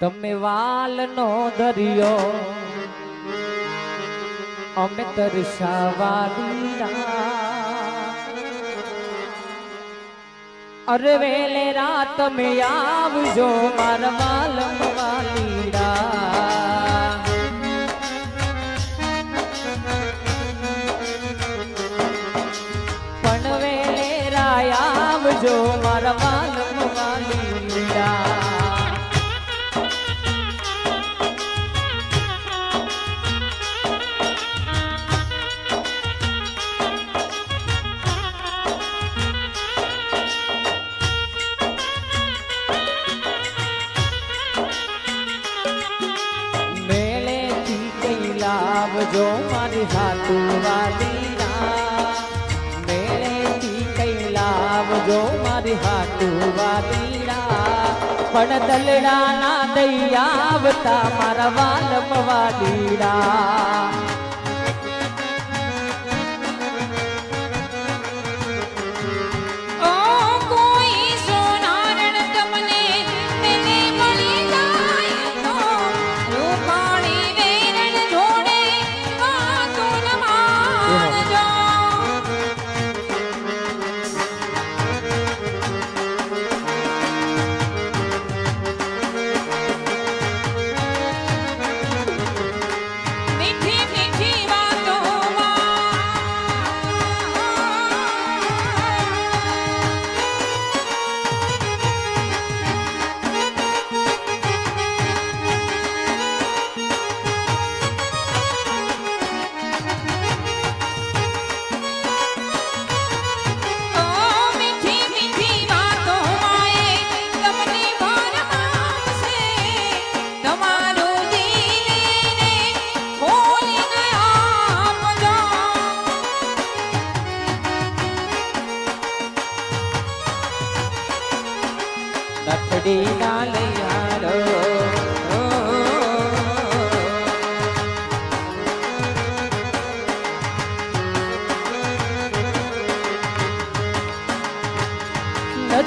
તમે વાલનો દરિયો, અમે તરસાવાલી અરે વેલે રાત તમે આવજો મારા વાલમ વાલીડા પણ વેલે રાય આવજો મારા લાવજો મારી હાટુ વાલી મેળેથી કઈ લાવજો મારી હાટુ વાલી પણ દલડા ના દઈ આવતા મારા વાલ ઓ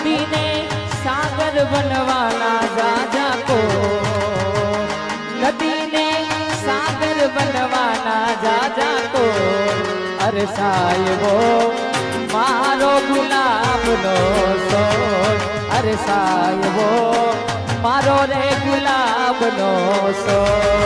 નદીને સાગર બનવાના જાજા કો. નદીને સાગર બનવાના જાજા કો. અરે સાહેબો, મારો ગુલાબનો સોળ. અરે સાહેબો, મારો રે ગુલાબનો સોળ.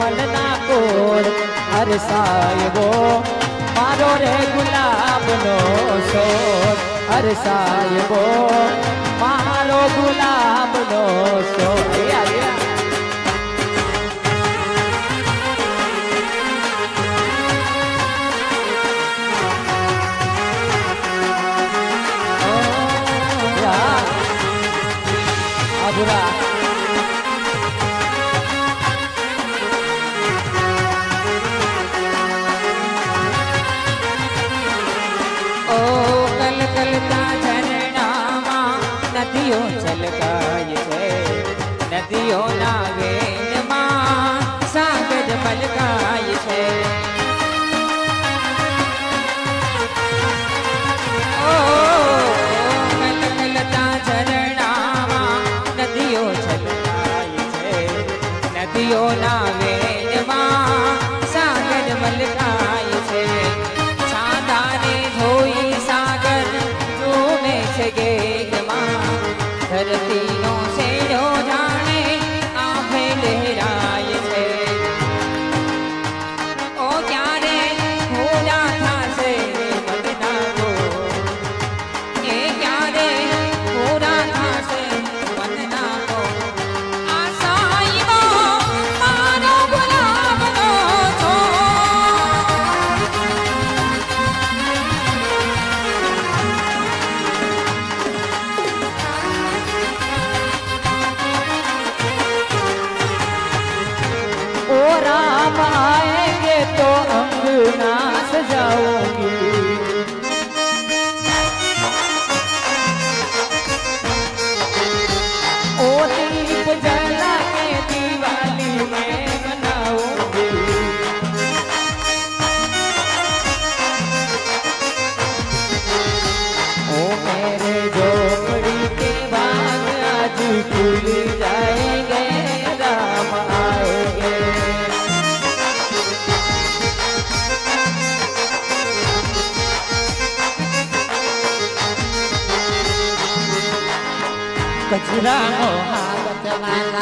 મનના કોડ અરે સાહેબો મારો રે ગુલાબનો સોર અરે સાહેબો મારો ગુલાબનો સોર યા,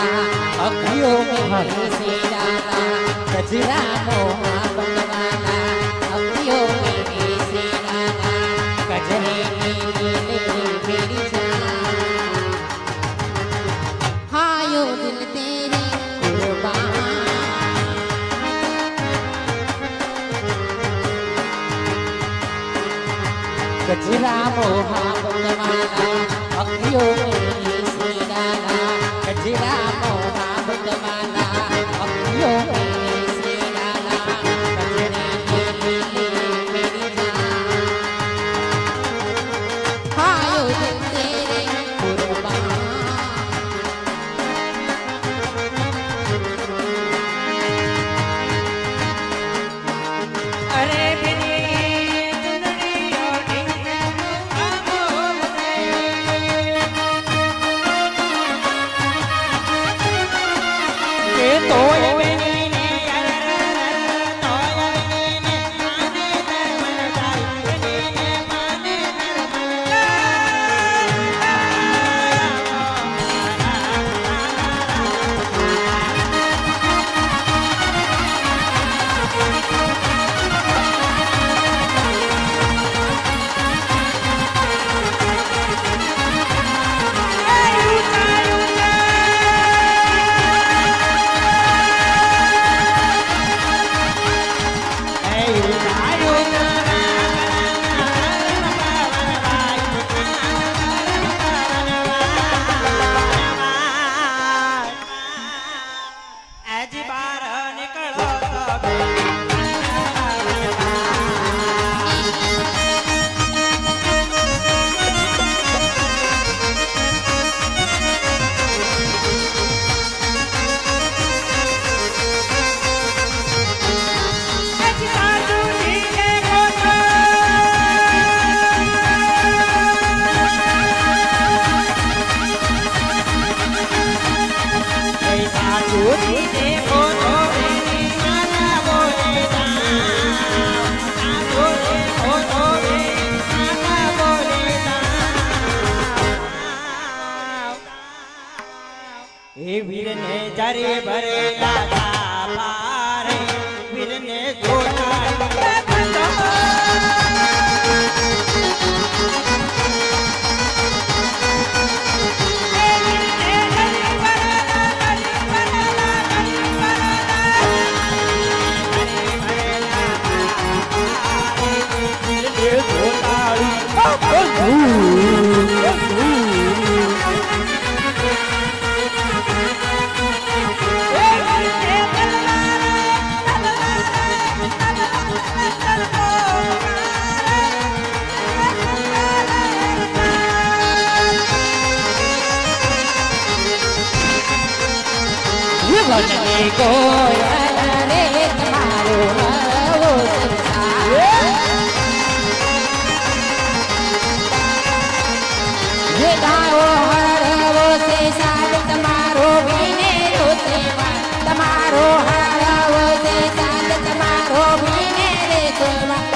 વાલા અખિયો વાલા અખિયો હાયો દિલ તેરી કુરબાન કજરા મોહા અખિયો મેરી વનને કોયલ રે તમારો સંસાર જે ગાઓ હળવો છે સાદ તમારો વિને રોતે તમારો હળવો છે સાદ તમારો વિને રે તમારો